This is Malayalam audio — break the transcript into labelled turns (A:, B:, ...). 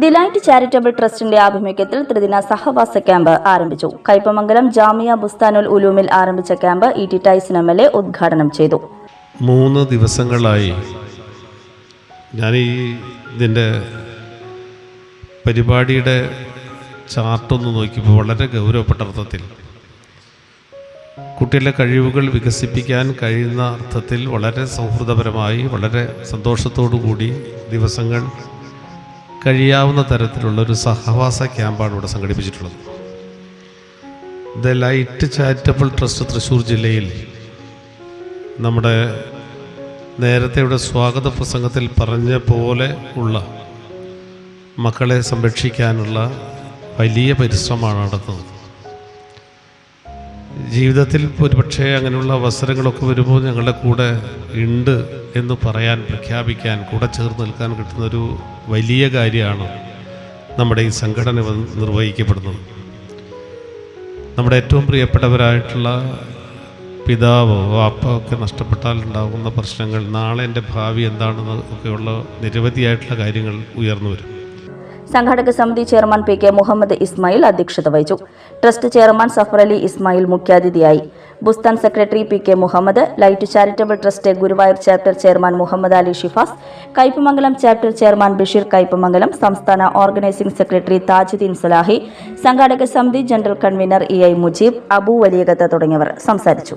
A: ഡിലൈറ്റ് ചാരിറ്റബിൾ ട്രസ്റ്റിന്റെ ആഭിമുഖ്യത്തിൽ ത്രിദിന സഹവാസ ക്യാമ്പ് ആരംഭിച്ചു. കയ്പമംഗലം ജാമിയ ബുസ്താനുൽ ഉലൂമിൽ ആരംഭിച്ച camp E T Tyson M L A ഉദ്ഘാടനം ചെയ്തു.
B: മൂന്ന് ദിവസങ്ങളായി ഞാൻ ഈ ഇതിന്റെ പരിപാടിയുടെ ചാർട്ടൊന്ന് നോക്കിയപ്പോൾ വളരെ ഗൗരവപ്പെട്ട അർത്ഥത്തിൽ കുട്ടികളുടെ കഴിവുകൾ വികസിപ്പിക്കാൻ കഴിയുന്ന അർത്ഥത്തിൽ വളരെ സൗഹൃദപരമായി വളരെ സന്തോഷത്തോടു കൂടി ദിവസങ്ങൾ കഴിയാവുന്ന തരത്തിലുള്ള ഒരു സഹവാസ ക്യാമ്പാണ് ഇവിടെ സംഘടിപ്പിച്ചിട്ടുള്ളത്. The light charitable trust Thrissur ജില്ലയിൽ നമ്മുടെ നേരത്തെ ഇവിടെ സ്വാഗത പ്രസംഗത്തിൽ പറഞ്ഞ പോലെ ഉള്ള മക്കളെ സംരക്ഷിക്കാനുള്ള വലിയ പരിശ്രമമാണ് നടത്തുന്നത്. ജീവിതത്തിൽ ഒരുപക്ഷെ അങ്ങനെയുള്ള അവസരങ്ങളൊക്കെ വരുമ്പോൾ ഞങ്ങളുടെ കൂടെ ഉണ്ട് എന്ന് പറയാൻ പ്രഖ്യാപിക്കാൻ കൂടെ ചേർന്ന് നിൽക്കാൻ കിട്ടുന്നൊരു വലിയ കാര്യമാണ് നമ്മുടെ ഈ സംഘടന നിർവഹിക്കപ്പെടുന്നത്. നമ്മുടെ ഏറ്റവും പ്രിയപ്പെട്ടവരായിട്ടുള്ള പിതാവോ വാപ്പോ ഒക്കെ നഷ്ടപ്പെട്ടാൽ ഉണ്ടാകുന്ന പ്രശ്നങ്ങൾ നാളെ എന്റെ ഭാവി എന്താണെന്ന് ഒക്കെയുള്ള നിരവധിയായിട്ടുള്ള കാര്യങ്ങൾ ഉയർന്നു വരും.
A: സംഘാടക സമിതി chairman P K Muhammad Ismail അധ്യക്ഷത വഹിച്ചു. ട്രസ്റ്റ് ചെയർമാൻ സഫർ അലി ഇസ്മായിൽ മുഖ്യാതിഥിയായി. Bustan secretary P K Muhammad light charitable trust Guruvayur chapter chairman Muhammad Ali Shifas Kaipamangalam chapter chairman Basheer Kaipamangalam സംസ്ഥാന ഓർഗനൈസിംഗ് സെക്രട്ടറി താജുദ്ദീൻ സലാഹി സംഘാടക സമിതി general convener E I Mujeeb Abu Valiyakath തുടങ്ങിയവർ സംസാരിച്ചു.